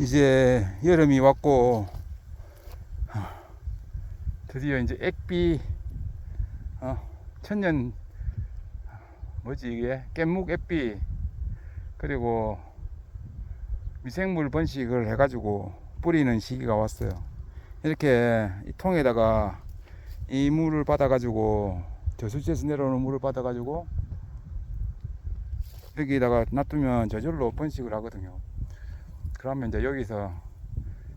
이제 여름이 왔고 드디어 이제 액비 어, 천년 뭐지 이게 깻묵 액비 그리고 미생물 번식을 해가지고 뿌리는 시기가 왔어요. 이렇게 이 통에다가 이 물을 받아가지고 저수지에서 내려오는 물을 받아가지고 여기다가 놔두면 저절로 번식을 하거든요. 그러면 이제 여기서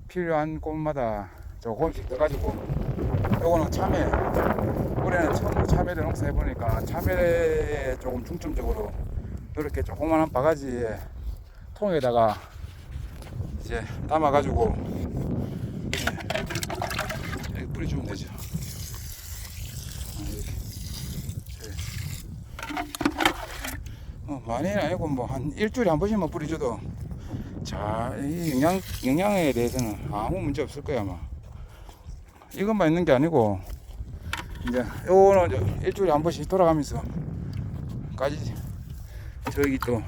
필요한 곳마다 조금씩 떠가지고 요거는 참외 올해는 처음으로 참외를 농사해 보니까 참외에 조금 중점적으로 이렇게 조그만한 바가지에 통에다가 이제 담아 가지고 예, 여기 뿌려주면 되죠. 예. 어, 많이는 아니고 뭐 한 일주일에 한 번씩만 뿌려줘도 자, 이 영양, 영양에 대해서는 아무 문제 없을 거야, 아마. 이것만 있는 게 아니고, 이제, 요거는 일주일에 한 번씩 돌아가면서, 까지, 저기 또,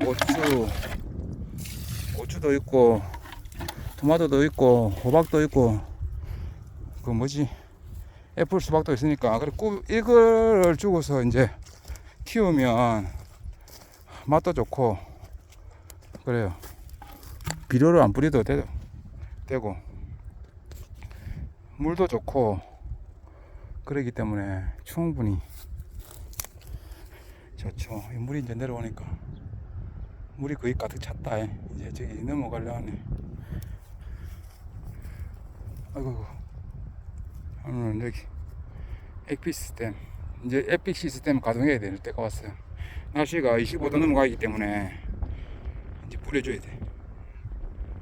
고추, 고추도 있고, 토마토도 있고, 호박도 있고, 그 뭐지, 애플 수박도 있으니까, 꾸, 이걸 주고서 이제 키우면 맛도 좋고, 그래요. 비료를 안 뿌려도 되, 되고 물도 좋고 그러기 때문에 충분히 좋죠. 이 물이 이제 내려오니까 물이 거의 가득 찼다. 예. 이제 저기 넘어가려 하네. 아이고, 오늘 여기 액피 시스템 이제 에픽 시스템 가동해야 될 때가 왔어요. 날씨가 25도 넘어가기 때문에 이제 뿌려줘야 돼.